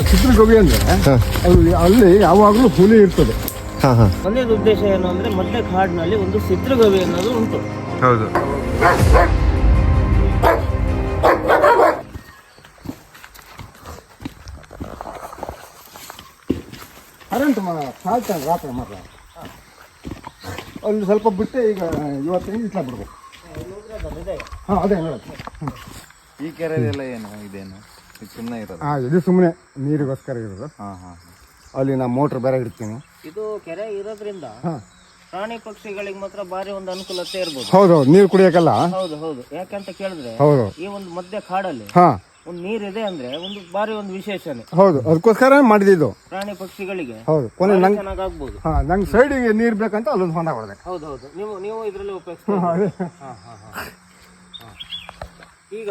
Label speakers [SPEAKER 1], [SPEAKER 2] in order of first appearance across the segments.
[SPEAKER 1] ಚಿತ್ರಗವಿ ಅಂದ್ರೆ ಅಲ್ಲಿ ಅಲ್ಲಿ ಯಾವಾಗಲೂ ಹುಲಿ ಇರ್ತದೆ.
[SPEAKER 2] ಹಾಂ ಹಾಂ.
[SPEAKER 3] ಒಂದೇ ಉದ್ದೇಶ ಏನು ಅಂದ್ರೆ ಮಧ್ಯ ಕಾಡಿನಲ್ಲಿ ಒಂದು ಸಿದ್ರಗವಿ ಅನ್ನೋದು ಉಂಟು.
[SPEAKER 2] ಹೌದು.
[SPEAKER 1] ಕರೆಂಟ್ ಸಾಯ್ತಾನೆ ರಾತ್ರಿ ಮಾತ್ರ. ಅಲ್ಲಿ ಸ್ವಲ್ಪ ಬಿಟ್ಟೆ ಈಗ ಇವತ್ತಿನ ಇಟ್ಲ ಬಿಡ್ಬೇಕು. ಹಾಂ ಅದೇ
[SPEAKER 4] ಈ ಕೆರೆದೆಲ್ಲ ಏನು ಇದೇನು? ಇದು ಸುಮ್ಮನೆ ಇರೋದು.
[SPEAKER 1] ಹಾಂ ಇದು ಸುಮ್ಮನೆ ನೀರಿಗೋಸ್ಕರ ಇರೋದು.
[SPEAKER 4] ಹಾಂ ಹಾಂ
[SPEAKER 1] ಅಲ್ಲಿ ನಾ ಮೋಟ್ರ್ ಬೇರೆ ಇಡ್ತೀನಿ.
[SPEAKER 3] ಇದು ಕೆರೆ ಇರೋದ್ರಿಂದ
[SPEAKER 1] ಹಾಂ.
[SPEAKER 3] ಪ್ರಾಣಿ ಪಕ್ಷಿಗಳಿಗೆ ಮಾತ್ರ ಭಾರಿ ಒಂದು ಅನುಕೂಲತೆ ಇರ್ಬೋದು.
[SPEAKER 1] ಹೌದು ಹೌದು. ನೀರು ಕುಡಿಯೋಕ್ಕಲ್ಲ?
[SPEAKER 3] ಹೌದು ಹೌದು. ಯಾಕಂತ ಕೇಳಿದ್ರೆ
[SPEAKER 1] ಹೌದು.
[SPEAKER 3] ಈ ಒಂದು ಮಧ್ಯ ಕಾಡಲ್ಲಿ
[SPEAKER 1] ಹಾಂ.
[SPEAKER 3] ಒಂದು ನೀರಿದೆ ಅಂದ್ರೆ ಒಂದು ಭಾರಿ ಒಂದು ವಿಶೇಷನೇ.
[SPEAKER 1] ಹೌದು ಅದಕ್ಕೋಸ್ಕರ ಮಾಡಿದ್ದು
[SPEAKER 3] ಪ್ರಾಣಿ ಪಕ್ಷಿಗಳಿಗೆ
[SPEAKER 1] ಹೌದು ಕೊನೆ ನಂಗೆ
[SPEAKER 3] ಚೆನ್ನಾಗಾಗ್ಬೋದು.
[SPEAKER 1] ಹಾಂ ನಂಗೆ ಸೈಡಿಗೆ ನೀರು ಬೇಕಂತ ಅಲ್ಲೊಂದು ಹೊಂಡ ಹೊಡೆದೆ.
[SPEAKER 3] ಹೌದು ಹೌದು. ನೀವು ನೀವು ಇದರಲ್ಲಿ ಹಾ. ಈಗ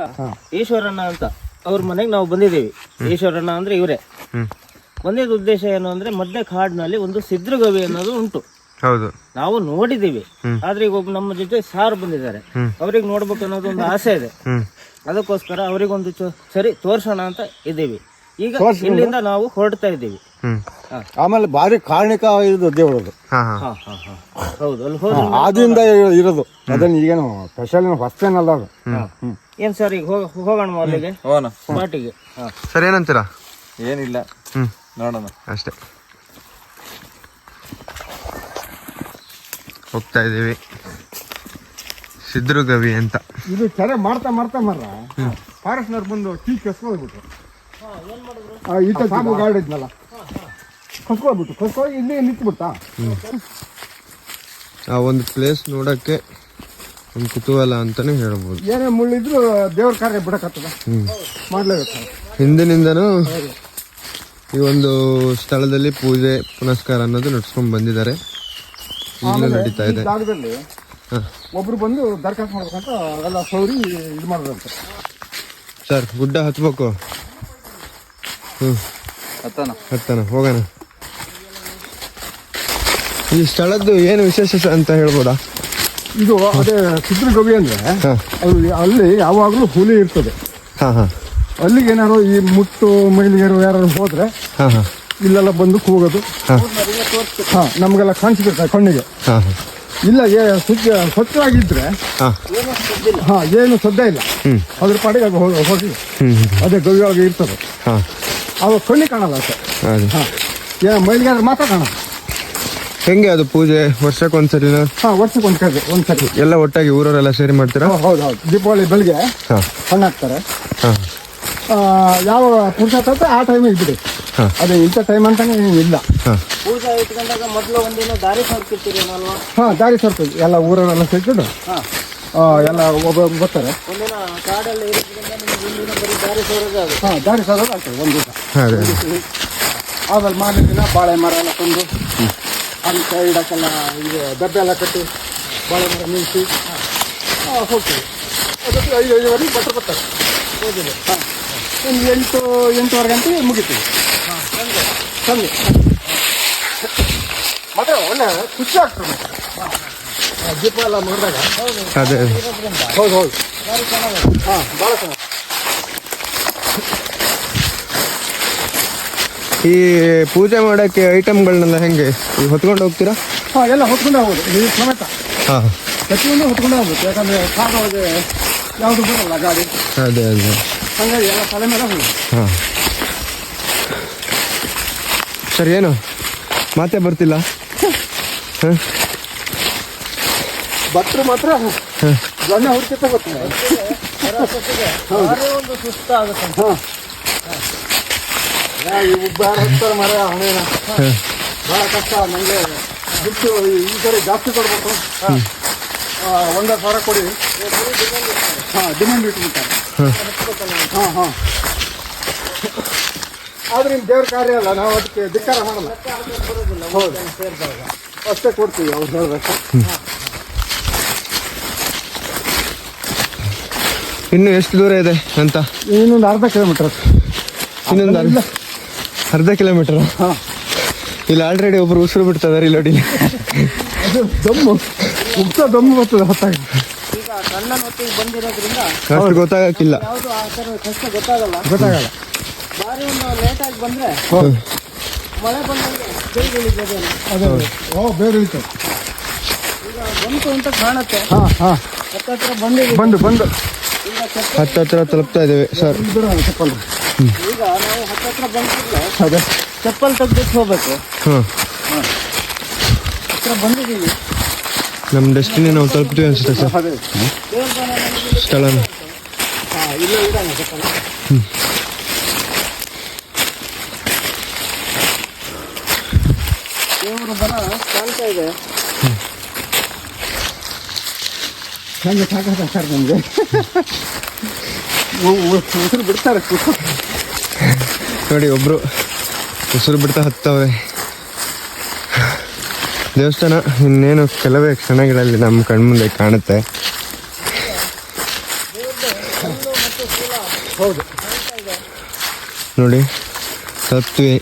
[SPEAKER 3] ಈಶ್ವರಣ್ಣ ಅಂತ. ಅವ್ರ ಮನೆಗೆ ನಾವು ಬಂದಿದ್ದೀವಿ. ಈಶ್ವರಣ್ಣ ಅಂದ್ರೆ ಇವರೇ. ಬಂದಿದ್ದ ಉದ್ದೇಶ ಏನು ಅಂದ್ರೆ ಮಧ್ಯ ಕಾಡಿನಲ್ಲಿ ಒಂದು ಸಿದ್ರಗವಿ ಅನ್ನೋದು ಉಂಟು.
[SPEAKER 2] ಹೌದು.
[SPEAKER 3] ನಾವು ನೋಡಿದ್ದೀವಿ. ಆದ್ರೆ ಈಗ ಒಬ್ಬ ನಮ್ಮ ಜೊತೆ ಸಾರ್ ಬಂದಿದ್ದಾರೆ. ಅವ್ರಿಗೆ ನೋಡ್ಬೇಕು ಅನ್ನೋದು ಒಂದು ಆಸೆ ಇದೆ. ಅದಕ್ಕೋಸ್ಕರ ಅವರಿಗೊಂದು ಸರಿ ತೋರ್ಸೋಣ ಅಂತ ಇದ್ದೀವಿ. ಈಗ ಇಲ್ಲಿಂದ ನಾವು ಹೊರಡ್ತಾ ಇದ್ದೀವಿ.
[SPEAKER 1] ಆಮೇಲೆ ಭಾರಿ ಕಾರಣಿಕ ಇದು ದೇವರದು.
[SPEAKER 2] ಹಾಂ ಹಾಂ.
[SPEAKER 3] ಹಾ ಹಾ ಹಾ. ಹೌದು ಅಲ್ಲಿ ಹೋದ್ರೆ
[SPEAKER 1] ಆದಿಂದ ಇರೋದು. ಅದನ್ನ ಈಗೇನು ಸ್ಪೆಷಲ್ ಹೊಸ್ತೇನಲ್ಲ ಅದು. ಹ್ಮ್.
[SPEAKER 3] ಏನ್ ಸರ್ ಈಗ ಹೋಗ ಹೋಗೋಣ ಅಲ್ಲಿಗೆ?
[SPEAKER 4] ಹೋಗೋಣ.
[SPEAKER 3] ಸ್ಪಾಟಿಗೆ ಹಾ.
[SPEAKER 2] ಸರ್ ಏನಂತೀರಾ?
[SPEAKER 4] ಏನಿಲ್ಲ. ನೋಡೋಣ.
[SPEAKER 2] ಅಷ್ಟೇ. ಹೋಗ್ತಾ ಇದ್ದೀವಿ. ಸಿದ್ರುಗವಿ ಅಂತ.
[SPEAKER 1] ಇದು ಕೆರೆ ಮಾಡ್ತಾ ಮಾಡ್ತಾ ಫಾರೆಸ್ಟ್ ಫಾರೆಸ್ಟ್ನವ್ರು ಬಂದು ಟೀ ಕಸ್ಕೊಂಡ್ಬಿಟ್ರು ಈತ ಗಾರ್ಡ್ ಇದ್ನಲ್ಲ. ಇಲ್ಲಿ ನಿಂತ್ಬಿಡ್ತಾ?
[SPEAKER 2] ಆ ಒಂದು ಪ್ಲೇಸ್ ನೋಡಕ್ಕೆ ಒಂದು ಕುತೂಹಲ ಅಂತಾನೆ ಹೇಳ್ಬೋದು.
[SPEAKER 1] ಏನೇ ಮುಳ್ಳಿದ್ರು ದೇವ್ರ ಕಾರ್ಯ ಬಿಡಕತ್ತದ ಮಾಡ್ಲೇಬೇಕು.
[SPEAKER 2] ಹಿಂದಿನಿಂದನೂ ಈ ಒಂದು ಸ್ಥಳದಲ್ಲಿ ಪೂಜೆ ಪುನಸ್ಕಾರ ಅನ್ನೋದು ನಡ್ಸ್ಕೊಂಡು ಬಂದಿದ್ದಾರೆ. ಈಗಲೂ ನಡೀತಾ ಇದೆ.
[SPEAKER 1] ಜಾಗದಲ್ಲಿ ಒಬ್ರು ಬಂದು ದರ್ಖಾಸ್ತು ಮಾಡ್ಬೇಕಂತ ಎಲ್ಲ ಸೌರಿ ಇದು ಮಾಡ್ಬೇಕಂತ
[SPEAKER 2] ಸರ್ ಗುಡ್ಡ ಹತ್ಬೇಕು. ಹ್ಞೂ
[SPEAKER 4] ಹತ್ತನ?
[SPEAKER 2] ಹತ್ತನ? ಹೋಗೋಣ. ಈ ಸ್ಥಳದ್ದು ಏನು ವಿಶೇಷ ಅಂತ ಹೇಳ್ಬೋದಾ?
[SPEAKER 1] ಇದು ಅದೇ ಸಿದ್ರಗವಿ ಅಂದ್ರೆ
[SPEAKER 2] ಹಾಂ.
[SPEAKER 1] ಅಲ್ಲಿ ಅಲ್ಲಿ ಯಾವಾಗಲೂ ಹುಲಿ ಇರ್ತದೆ.
[SPEAKER 2] ಹಾಂ ಹಾಂ.
[SPEAKER 1] ಅಲ್ಲಿಗೆ ಏನಾದ್ರು ಈ ಮುಟ್ಟು ಮೈಲಿಗೆರು ಯಾರು ಹೋದ್ರೆ
[SPEAKER 2] ಹಾಂ ಹಾಂ.
[SPEAKER 1] ಇಲ್ಲೆಲ್ಲ ಬಂದು ಕೂಗೋದು ಹಾ. ನಮಗೆಲ್ಲ ಕಾಣಿಸ್ತಿರ್ತಾರೆ ಕಣ್ಣಿಗೆ.
[SPEAKER 2] ಹಾಂ ಹಾಂ.
[SPEAKER 1] ಇಲ್ಲ ಏ ಸ್ವಚ್ಛ ಸ್ವಚ್ಛವಾಗಿದ್ರೆ
[SPEAKER 2] ಹಾಂ.
[SPEAKER 1] ಹಾ ಏನು ಸದ್ದ ಇಲ್ಲ. ಅದ್ರ ಪಾಡಿಗೆ ಹೋಗಿ.
[SPEAKER 2] ಹ್ಞೂ
[SPEAKER 1] ಅದೇ ಗವಿ ಒಳಗೆ ಇರ್ತದೆ.
[SPEAKER 2] ಹಾಂ.
[SPEAKER 1] ಅವಾಗ ಕಣ್ಣಿಗೆ ಕಾಣಲ್ಲ ಸರ್
[SPEAKER 2] ಅದೇ.
[SPEAKER 1] ಹಾ. ಮಾತ್ರ ಕಾಣಲ್ಲ.
[SPEAKER 2] ಹೆಂಗೆ ಅದು ಪೂಜೆ ವರ್ಷಕ್ಕೊಂದ್ಸರಿನ
[SPEAKER 1] ಹಾಂ ವರ್ಷಕ್ಕೆ ಒಂದು ಕಡೆ ಒಂದು ಸತಿ
[SPEAKER 2] ಎಲ್ಲ ಒಟ್ಟಾಗಿ ಊರವರೆಲ್ಲ ಸೇರಿ ಮಾಡ್ತೀರಾ?
[SPEAKER 1] ಹೌದು ಹೌದು ದೀಪಾವಳಿ ಬೆಳಿಗ್ಗೆ
[SPEAKER 2] ಹಾಂ.
[SPEAKER 1] ಹಣ್ಣು ಹಾಕ್ತಾರೆ
[SPEAKER 2] ಹಾಂ.
[SPEAKER 1] ಆ, ಯಾವ ಪುರುಷ ಆ ಟೈಮಿಗೆ ಬಿಡಿ.
[SPEAKER 2] ಹಾಂ.
[SPEAKER 1] ಅದೇ ಇಂಥ ಟೈಮ್ ಅಂತಾನೆ ಇಲ್ಲ.
[SPEAKER 2] ಹಾಂ.
[SPEAKER 3] ಪೂಜಾ ಇಟ್ಕೊಂಡಾಗ ಮೊದಲು ಒಂದಿನ ದಾರಿ ಸರ್ತಿರ್ತೀರಿ ಅಲ್ವಾ?
[SPEAKER 1] ಹಾ ದಾರಿ ಸರ್ತೀವಿ ಎಲ್ಲ ಊರವರೆಲ್ಲ ಸೇರ್ಕೊಂಡು ಎಲ್ಲ ಒಬ್ಬ ಬರ್ತಾರೆ.
[SPEAKER 3] ಒಂದಿನ ಕಾಡಲ್ಲಿ ಇರೋದ್ರಿಂದ ನಿಮಗೆ ಒಂದಿನ ಬರೀ ದಾರಿ ಸೋರೋದೇ ಅದು
[SPEAKER 1] ಹಾ ದಾರಿ ಸರೋದು ಆಗ್ತದೆ ಒಂದು ದಿವಸ
[SPEAKER 2] ಅದೇ.
[SPEAKER 1] ಆಮೇಲೆ ಮಾರನೇ ದಿನ ಬಾಳೆ ಮರ ಎಲ್ಲ ತಂದು ಅಲ್ಲಿ ಸೈಡಕ್ಕೆಲ್ಲ ಇದು ಡಬ್ಬೆ ಎಲ್ಲ ಕಟ್ಟಿ ಬಾಳೆ ಮರ ನಿಲ್ಲಿಸಿ ಹೋಗ್ತೀವಿ ಅದಕ್ಕೆ ಐದು ಐದುವರೆಗೆ ಭಟ್ರು ಬರ್ತಾರೆ. ಹೋಗಿದೆ ಹಾಂ. ಒಂದು ಎಂಟು ಎಂಟುವರೆ ಗಂಟೆಗೆ ಮುಗಿತೀವಿ ಸಂಜೆ. ಮತ್ತೆ ಒಳ್ಳೆ ಖುಷಿ ಆಗ್ತದೆ ದೀಪ ಎಲ್ಲ ನೋಡಿದಾಗ
[SPEAKER 2] ಅದೇ.
[SPEAKER 1] ಹೌದು ಹೌದು. ಹಾಂ ಭಾಳ ಚೆನ್ನಾಗಿ
[SPEAKER 2] ಈ ಪೂಜೆ ಮಾಡೋಕ್ಕೆ ಐಟಮ್ಗಳನ್ನೆಲ್ಲ ಹೆಂಗೆ? ಹೊತ್ಕೊಂಡು ಹೋಗ್ತೀರಾ?
[SPEAKER 1] ಹಾಂ ಎಲ್ಲ ಹೊತ್ಕೊಂಡೇ ಹೋಗೋದು ನೀವು ಸಮೇತ.
[SPEAKER 2] ಹಾಂ.
[SPEAKER 1] ಪ್ರತಿಯೊಂದು ಹೊತ್ಕೊಂಡೇ ಹೋಗುತ್ತೆ ಯಾಕಂದರೆ ಕಾಡೊಳಗೆ ಯಾವುದು ಬರಲ್ಲ ಗಾಡಿ.
[SPEAKER 2] ಅದೇ ಅದೇ.
[SPEAKER 1] ಹಂಗಾಗಿ ಎಲ್ಲ ತಲೆ ಮೇಲೆ
[SPEAKER 2] ಹಾಂ. ಸರಿ ಏನು? ಮಾತೇ ಬರ್ತಿಲ್ಲ? ಹಾಂ
[SPEAKER 1] ಭಟ್ರು ಮಾತ್ರ ಜೊನ್ನೆ ಹುಡುಕಿ
[SPEAKER 3] ತಗೋತಾರೆ. ಒಂದು ಆಗುತ್ತೆ
[SPEAKER 1] ಹಾಂ. ಈ ಉಬ್ಬಾರ ಹತ್ತಾರೆ ಮರ ಹಣೆನ. ಭಾಳ ಕಷ್ಟ ನನಗೆ ದುಡ್ಡು ಈ ಸರಿ ಜಾಸ್ತಿ ಕೊಡ್ಬೇಕು. ಒಂದೇ ಸಾವಿರ ಕೊಡಿ. ಹಾಂ ಡಿಮ್ಯಾಂಡ್ ಇಟ್ಬಿಡ್ತಾರೆ ಹಾಂ ಹಾಂ. ಆದ್ರೆ ನಿಮ್ಮ ದೇವ್ರ ಕಾರ್ಯ ಅಲ್ಲ ನಾವು ಅದಕ್ಕೆ ಧಿಕ್ಕಾರ ಮಾಡಲ್ಲ. ಹೌದು. ಅಷ್ಟೇ ಕೊಡ್ತೀವಿ ಅವ್ರು ಹೇಳ್ಬೇಕು.
[SPEAKER 2] ಇನ್ನು ಎಷ್ಟು ದೂರ ಇದೆ ಅಂತ?
[SPEAKER 1] ಇನ್ನೊಂದು ಅರ್ಧ ಕಿಲೋಮೀಟರ್
[SPEAKER 2] ಇನ್ನೊಂದು ಅರ್ಧ ಅರ್ಧ ಕಿಲೋಮೀಟರ್
[SPEAKER 1] ಹಾಂ.
[SPEAKER 2] ಇಲ್ಲಿ ಆಲ್ರೆಡಿ ಒಬ್ರು ಉಸಿರು ಬಿಡ್ತಾ ಇದಾರೆ ಇಲ್ಲಿ ನೋಡಿ
[SPEAKER 1] ಅದು ದಮ್ಮು. ಮುಕ್ತ ದಮ್ಮು ಬರ್ತದೆ ಹೊತ್ತಾಗ.
[SPEAKER 2] ಅಷ್ಟು ಗೊತ್ತಾಗಕ್ಕಿಲ್ಲ.
[SPEAKER 3] ಗೊತ್ತಾಗಲ್ಲ.
[SPEAKER 1] ಗೊತ್ತಾಗಲ್ಲ.
[SPEAKER 3] ಬಾರಿ ಒಂದು ಲೇಟಾಗಿ ಬಂದ್ರೆ
[SPEAKER 1] ಹೌದು.
[SPEAKER 3] ಮಳೆ ಬಂದಾಗ ಬೇಗ ಇಳಿಬೋದೇನೋ.
[SPEAKER 1] ಅದೇ ಅದೇ. ಓ ಬೇರೆ ಇಳಿತು.
[SPEAKER 3] ಈಗ ಬಂತು ಅಂತ ಕಾಣುತ್ತೆ.
[SPEAKER 1] ಹಾಂ ಹಾಂ. ಬಂದು ಬಂದು.
[SPEAKER 2] ಹತ್ತು ಹತ್ರ ತಲುಪ್ತಾ ಇದ್ದೇವೆ ಸರ್.
[SPEAKER 1] ಚಪ್ಪಲ್
[SPEAKER 3] ಈಗ ನಾವು ಹತ್ತತ್ರ ಬಂದಿದ್ರೆ
[SPEAKER 1] ಅದೇ.
[SPEAKER 3] ಚಪ್ಪಲ್ ತೆಗ್ದಿಟ್ಟು ಹೋಗ್ಬೇಕು.
[SPEAKER 2] ಹಾಂ.
[SPEAKER 3] ಹತ್ರ ಬಂದಿದ್ದೀವಿ
[SPEAKER 2] ನಮ್ಮ ಡೆಸ್ಟಿನಿ ನಾವು ತಲುಪ್ತೀವಿ ಅನ್ಸುತ್ತೆ ಸರ್.
[SPEAKER 1] ಸ್ಥಳ
[SPEAKER 3] ದೇವರು ಬನ ಕಾಣ್ತಾ ಇದೆ.
[SPEAKER 1] ಹಂಗೆ ಸಾಕಾಗ ಸರ್ ನಮಗೆ. ಉಸಿರು ಬಿಡ್ತಾರೆ.
[SPEAKER 2] ನೋಡಿ, ಒಬ್ರು ಉಸಿರು ಬಿಡ್ತಾ ಹತ್ತವ್ರೆ. ದೇವಸ್ಥಾನ ಇನ್ನೇನು ಕೆಲವೇ ಕ್ಷಣಗಳಲ್ಲಿ ನಮ್ಮ ಕಣ್ಮುಂದೆ ಕಾಣುತ್ತೆ. ನೋಡಿ ತಲುಪ್ತೀವಿ